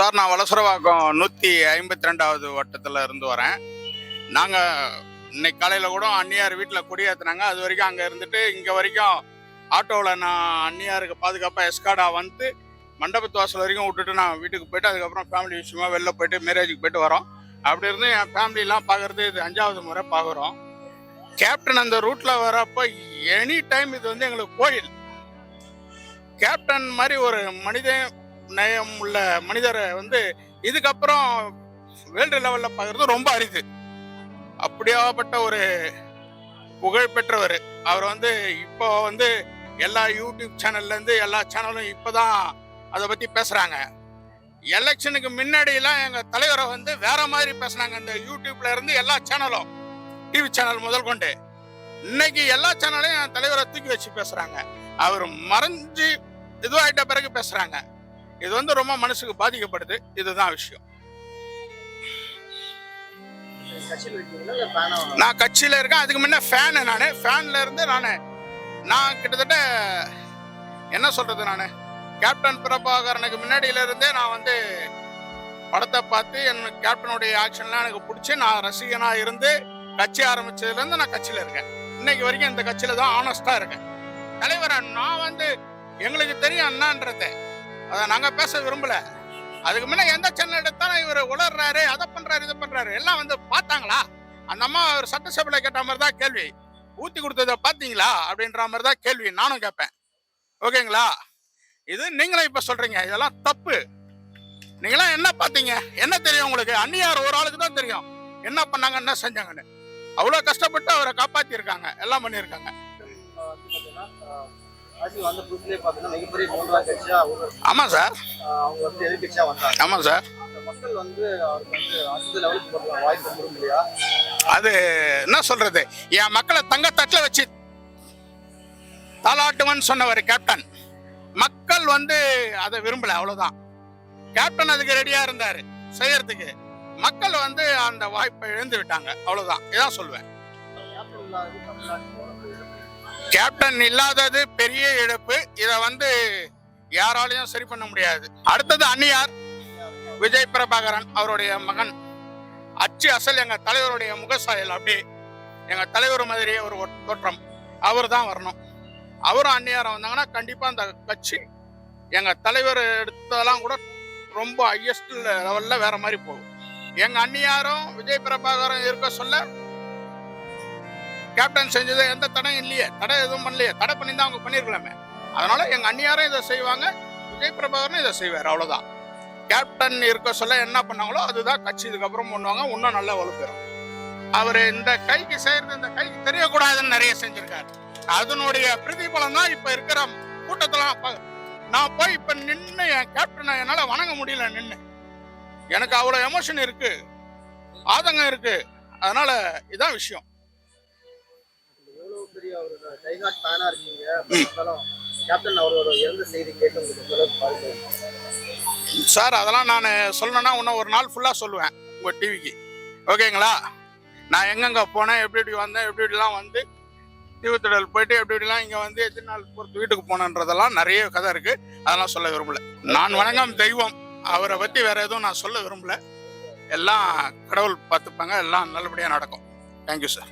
Sir நான் வலசரவாக்கம் நூற்றி ஐம்பத்தி ரெண்டாவது வட்டத்தில் இருந்து வரேன். நாங்கள் இன்னைக்கு காலையில் கூட அந்நியார் வீட்டில் குடியேற்றினாங்க அது வரைக்கும் அங்கே இருந்துட்டு இங்கே வரைக்கும் ஆட்டோவில் நான் அன்னியாருக்கு பாதுகாப்பாக எஸ்கார்டா வந்து மண்டபத்து வாசல் வரைக்கும் விட்டுட்டு நான் வீட்டுக்கு போயிட்டு அதுக்கப்புறம் ஃபேமிலி விஷயமா வெளில போயிட்டு மேரேஜுக்கு போயிட்டு வரோம். அப்படி இருந்து என் ஃபேமிலிலாம் பார்க்குறது இது அஞ்சாவது முறை பார்க்குறோம் கேப்டன் அந்த ரூட்டில் வரப்போ எனி டைம் இது வந்து எங்களுக்கு கோயில். கேப்டன் மாதிரி ஒரு மனிதன் நயம் உள்ள மனிதரை வந்து இதுக்கப்புறம் வேர்ல்டு லெவலில் பார்க்குறது ரொம்ப அரிது. அப்படியாப்பட்ட ஒரு புகழ் பெற்றவர் அவர் வந்து இப்போ வந்து எல்லா யூடியூப் சேனல்லேருந்து எல்லா சேனலும் இப்போ தான் அதை பற்றி பேசுகிறாங்க எலெக்ஷனுக்கு முன்னாடியெல்லாம் எங்கள் தலைவரை வந்து வேற மாதிரி பேசுனாங்க. இந்த யூடியூப்ல இருந்து எல்லா சேனலும் டிவி சேனல் முதல் கொண்டு. இன்னைக்கு எல்லா சேனலையும் என் தலைவரை தூக்கி வச்சு பேசுகிறாங்க அவர் மறைஞ்சு இதுவாகிட்ட பிறகு பேசுகிறாங்க இது வந்து ரொம்ப மனசுக்கு பாதிக்கப்படுது. இதுதான் விஷயம். கட்சியில் நான் கட்சியில இருக்கேன். அதுக்கு முன்ன ஃபேனு நான். ஃபேன்ல இருந்து நான். நான் கிட்டத்தட்ட என்ன சொல்றது நான்? கேப்டன் பிரபாகரனுக்கு முன்னாடியில இருந்தே நான் வந்து படத்தை பார்த்து என் கேப்டனுடைய ஆக்ஷன்லாம் எனக்கு பிடிச்சி நான் ரசிகனா இருந்து கட்சி ஆரம்பிச்சதுல இருந்து நான் கட்சியில இருக்கேன். இன்னைக்கு வரைக்கும் இந்த கட்சியில தான் ஆனஸ்டா இருக்கேன். தலைவரா நான் வந்து எங்களுக்கு தெரியும் அண்ணான்றத. அதை நாங்கள் பேச விரும்பல. அதுக்கு முன்னே எந்த சேனல் எடுத்தாலும் இவர் உளர்றாரு அதை பண்ணுறாரு இதை பண்ணுறாரு எல்லாம் வந்து பார்த்தாங்களா? அந்த அம்மா அவர் சட்டசபையில் கேட்ட மாதிரி தான் கேள்வி. ஊற்றி கொடுத்ததை பார்த்தீங்களா? அப்படின்ற மாதிரி தான் கேள்வி. நானும் கேட்பேன். ஓகேங்களா? இது நீங்களும் இப்போ சொல்கிறீங்க இதெல்லாம் தப்பு. நீங்களாம் என்ன பார்த்தீங்க? என்ன தெரியும் உங்களுக்கு? அந்நியார் ஒரு ஆளுக்கு தான் தெரியும். என்ன பண்ணாங்க என்ன செஞ்சாங்கன்னு. அவ்வளோ கஷ்டப்பட்டு அவரை காப்பாற்றியிருக்காங்க எல்லாம் பண்ணியிருக்காங்க. ஆமாம் சார். ஆமாம் சார். அது என்ன சொல்றது? என் மக்களை தங்கத்தட்டில் வச்சு தாலாட்டுவன் சொன்னவர் கேப்டன் மக்கள் வந்து அதை விரும்பல அவ்வளவுதான். கேப்டன் அதுக்கு ரெடியா இருந்தாரு செய்யறதுக்கு. மக்கள் வந்து அந்த வாய்ப்பை இழந்து விட்டாங்க அவ்வளவுதான். இதான் சொல்லுவேன் கேப்டன் இல்லாதது பெரிய இழப்பு. இதை வந்து யாராலையும் சரி பண்ண முடியாது. அடுத்தது அந்நியார் விஜய் பிரபாகரன் அவருடைய மகன். அச்சு அசல் எங்க தலைவருடைய முகசாயல். அப்படி எங்க தலைவர் மாதிரியே ஒரு ஒட்- தோற்றம். அவர் தான் வரணும். அவரும் அந்நியாரம் வந்தாங்கன்னா கண்டிப்பா அந்த கட்சி எங்க தலைவர் எடுத்ததெல்லாம் கூட ரொம்ப ஹையஸ்ட் லெவல்ல வேற மாதிரி போகும். எங்க அந்நியாரும் விஜய் பிரபாகரன் இருக்க சொல்ல கேப்டன் செஞ்சது எந்த தடையும் இல்லையே. தடை எதுவும் பண்ணலையே. தடை பண்ணி தான் அவங்க பண்ணிருக்கலாமே அதனால எங்க அந்நியாரும் இதை செய்வாங்க. விஜய் பிரபாகரனும் இதை செய்வார். அவ்வளவுதான். கேப்டன் இருக்க சொல்ல என்ன பண்ணாங்களோ அதுதான் கட்சி. இதுக்கப்புறம் பண்ணுவாங்க. இன்னும் நல்லா வலுப்பெறும். அவர் இந்த கைக்கு செய்யறது இந்த கைக்கு தெரியக்கூடாதுன்னு நிறைய செஞ்சிருக்காரு. அதனுடைய பிரதிபலம் தான் இப்ப இருக்கிற கூட்டத்துல நான் போய் இப்ப நின்று என் கேப்டனை என்னால வணங்க முடியல நின்று எனக்கு அவ்வளவு எமோஷன் இருக்கு. ஆதங்கம் இருக்கு. அதனால இதான் விஷயம். ஒரு ஃபேனா இருக்கீங்க இருந்தாலும் கேப்டன் அவரோட இறந்த செய்தி கேட்டு உங்களுக்கு சார் அதெல்லாம் நான் சொல்லணும்னா இன்னும் ஒரு நாள் ஃபுல்லாக சொல்லுவேன் உங்கள் டிவிக்கு ஓகேங்களா நான் எங்கெங்கே போனேன் எப்படி எப்படி வந்தேன் எப்படி எப்படிலாம் வந்து தீவுத்திடல் போயிட்டு எப்படி எப்படிலாம் இங்கே வந்து எத்தனை நாள் பொறுத்து வீட்டுக்கு போனேன்றதெல்லாம் நிறைய கதை இருக்குது அதெல்லாம் சொல்ல விரும்பல. நான் வணங்கம் தெய்வம் அவரை பற்றி வேற எதுவும் நான் சொல்ல விரும்பல. எல்லாம் கடவுள் பார்த்துப்பாங்க எல்லாம் நல்லபடியாக நடக்கும். Thank you sir